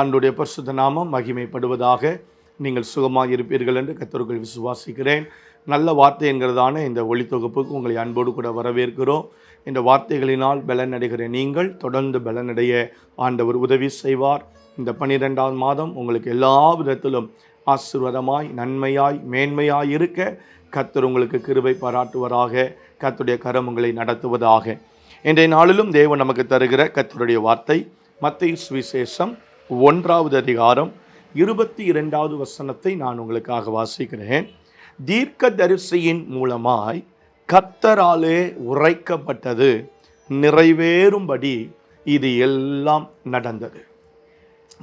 ஆண்டுடைய பரிசுத்த நாமம் மகிமைப்படுவதாக நீங்கள் சுகமாக இருப்பீர்கள் என்று கத்தர்கள் விசுவாசிக்கிறேன். நல்ல வார்த்தை என்கிறதான இந்த ஒளித்தொகுப்புக்கு உங்களை அன்போடு கூட வரவேற்கிறோம். இந்த வார்த்தைகளினால் பலனடைகிற நீங்கள் தொடர்ந்து பலனடைய ஆண்டவர் உதவி செய்வார். இந்த பன்னிரெண்டாம் மாதம் உங்களுக்கு எல்லா விதத்திலும் ஆசிர்வாதமாய் நன்மையாய் மேன்மையாய் இருக்க கத்தர் உங்களுக்கு கிருபை பாராட்டுவராக கத்துடைய கரம் உங்களை நடத்துவதாக. இன்றைய நாளிலும் தேவன் நமக்கு தருகிற கத்தருடைய வார்த்தை மத்திய சுவிசேஷம் ஒன்றாவது அதிகாரம் இருபத்தி இரண்டாவது வசனத்தை நான் உங்களுக்காக வாசிக்கிறேன். தீர்க்க தரிசியின் மூலமாய் கத்தராலே உரைக்கப்பட்டது நிறைவேறும்படி இது எல்லாம் நடந்தது.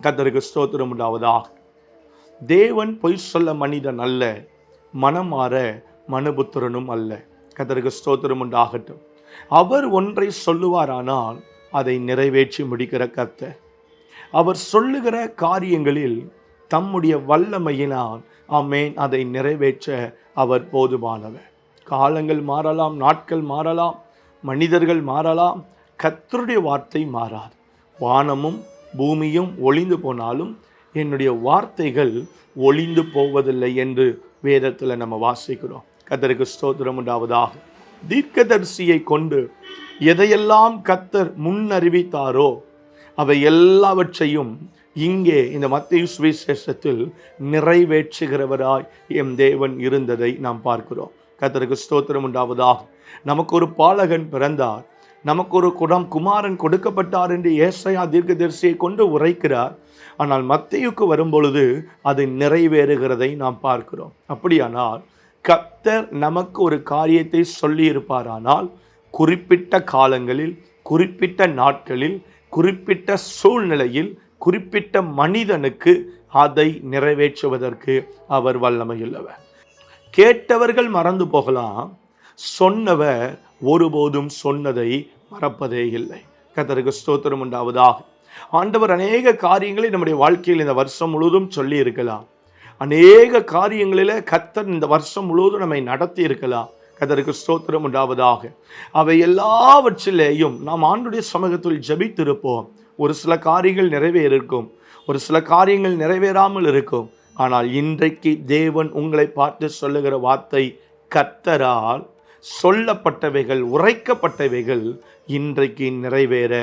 கத்தருக்கு ஸ்தோத்திரம் உண்டாவதாக தேவன் பொய் சொல்ல மனிதன் அல்ல மனம் மாற மனுபுத்திரனும் அல்ல. கத்தருக்கு ஸ்தோத்திரம் உண்டாகட்டும். அவர் ஒன்றை சொல்லுவாரானால் அதை நிறைவேற்றி முடிக்கிற கத்தை அவர் சொல்லுகிற காரியங்களில் தம்முடைய வல்லமையினால் ஆமேன் அதை நிறைவேற்ற அவர் போதுமானவர். காலங்கள் மாறலாம் நாட்கள் மாறலாம் மனிதர்கள் மாறலாம் கத்தருடைய வார்த்தை மாறாது. வானமும் பூமியும் ஒளிந்து போனாலும் என்னுடைய வார்த்தைகள் ஒளிந்து போவதில்லை என்று வேதத்தில் நம்ம வாசிக்கிறோம். கத்தருக்கு ஸ்தோத்திரம் உண்டாவதாக. தீர்க்கதரிசியை கொண்டு எதையெல்லாம் கத்தர் முன்னறிவித்தாரோ அவை எல்லாவற்றையும் இங்கே இந்த மத்திய சுவிசேஷத்தில் நிறைவேற்றுகிறவராய் எம் தேவன் இருந்ததை நாம் பார்க்கிறோம். கத்தருக்கு ஸ்தோத்திரம் உண்டாவதாக. நமக்கு ஒரு பாலகன் பிறந்தார். நமக்கு ஒரு குடம் குமாரன் கொடுக்கப்பட்டார் என்று ஏசையா தீர்க்கதரிசியை கொண்டு உரைக்கிறார். ஆனால் மத்தியுக்கு வரும்பொழுது அது நிறைவேறுகிறதை நாம் பார்க்கிறோம். அப்படியானால் கத்தர் நமக்கு ஒரு காரியத்தை சொல்லியிருப்பாரானால் குறிப்பிட்ட காலங்களில் குறிப்பிட்ட நாட்களில் குறிப்பிட்ட சூழ்நிலையில் குறிப்பிட்ட மனிதனுக்கு அதை நிறைவேற்றுவதற்கு அவர் வல்லமையுள்ளவர். கேட்டவர்கள் மறந்து போகலாம். சொன்னவர் ஒருபோதும் சொன்னதை மறப்பதே இல்லை. கத்தருக்கு ஸ்தோத்திரம் உண்டாவதாக. ஆண்டவர் அநேக காரியங்களை நம்முடைய வாழ்க்கையில் இந்த வருஷம் முழுவதும் சொல்லி இருக்கலாம் அநேக காரியங்களில் கத்தர் இந்த வருஷம் முழுவதும் நம்மை நடத்தி இருக்கலாம் கதருக்கு ஸ்தோத்திரம் உண்டாவதாக. அவை எல்லாவற்றிலேயும் நாம் ஆண்டுடைய சமூகத்தில் ஜபித்திருப்போம். ஒரு சில காரியங்கள் நிறைவேறிருக்கும். ஒரு சில காரியங்கள் நிறைவேறாமல் இருக்கும். ஆனால் இன்றைக்கு தேவன் உங்களை பார்த்து சொல்லுகிற வார்த்தை கத்தரால் சொல்லப்பட்டவைகள் உரைக்கப்பட்டவைகள் இன்றைக்கு நிறைவேற.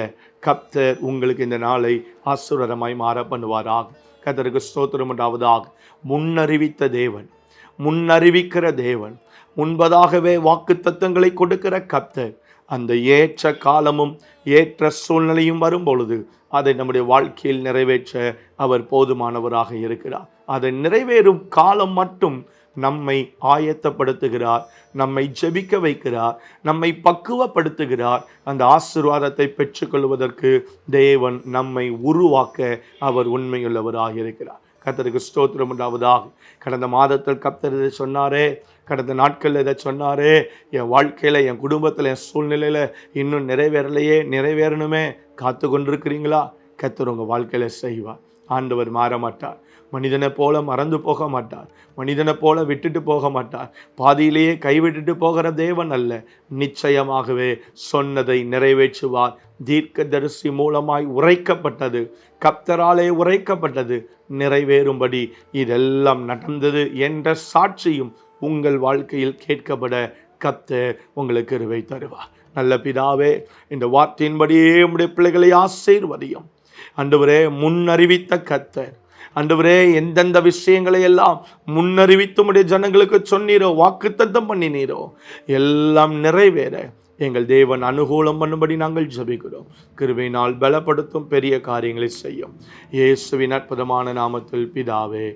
கப்தர் உங்களுக்கு இந்த நாளை ஆசுரமாய் மாற பண்ணுவாராக. கத்தருக்கு ஸ்தோத்திரம் உண்டாவதாக. முன்னறிவித்த தேவன் முன்னறிவிக்கிற தேவன் முன்பதாகவே வாக்கு தத்தங்களை கொடுக்கிற கத்தர் அந்த ஏற்ற காலமும் ஏற்ற சூழ்நிலையும் வரும்பொழுது அதை நம்முடைய வாழ்க்கையில் நிறைவேற்ற அவர் போதுமானவராக இருக்கிறார். அதை நிறைவேறும் காலம் மட்டும் நம்மை ஆயத்தப்படுத்துகிறார் நம்மை ஜெபிக்க வைக்கிறார் நம்மை பக்குவப்படுத்துகிறார். அந்த ஆசிர்வாதத்தை பெற்றுக்கொள்வதற்கு தேவன் நம்மை உருவாக்க அவர் உண்மையுள்ளவராக இருக்கிறார். கத்தருக்கு ஸ்தோத்திரம் உண்டாவதாக. கடந்த மாதத்தில் கத்தர் இதை சொன்னாரே கடந்த நாட்களில் இதை சொன்னாரே என் வாழ்க்கையில் என் குடும்பத்தில் என் சூழ்நிலையில் இன்னும் நிறைவேறலையே நிறைவேறணுமே காத்து கொண்டிருக்கிறீங்களா கத்தர் உங்கள் வாழ்க்கையில் செய்வார். ஆண்டவர் மாற மாட்டார் மனிதனை போல மறந்து போக மாட்டார். மனிதனை போல விட்டுட்டு போக மாட்டார். பாதியிலேயே கைவிட்டுட்டு போகிற தேவன் அல்ல. நிச்சயமாகவே சொன்னதை நிறைவேற்றுவார். தீர்க்க தரிசி மூலமாய் உரைக்கப்பட்டது. கப்தராலே உரைக்கப்பட்டது. நிறைவேறும்படி இதெல்லாம் நடந்தது என்ற சாட்சியும் உங்கள் வாழ்க்கையில் கேட்கப்பட கத்த உங்களுக்கு இருவை தருவார். நல்ல பிதாவே இந்த வார்த்தையின்படியே உடைய பிள்ளைகளை ஆசீர்வதியும். அன்றுவரே முன்னறிவித்த கத்தர் அன்றுவரே எந்தெந்த விஷயங்களை எல்லாம் முன்னறிவித்து உடைய ஜனங்களுக்கு சொன்னீரோ வாக்குத்தத்தம் பண்ணினீரோ எல்லாம் நிறைவேற எங்கள் தேவன் அனுகூலம் பண்ணும்படி நாங்கள் ஜபிக்கிறோம். கிருவினால் பலப்படுத்தும் பெரிய காரியங்களை செய்யும். இயேசுவின் அற்புதமான நாமத்தில் பிதாவே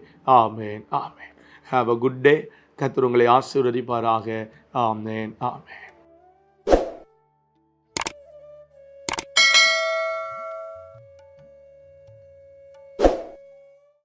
ஆமேன் ஆமேன். ஹாவ் அ குட் டே கத்தர் உங்களை ஆசீர்வதிப்பாராக. ஆமேன் ஆமேன்.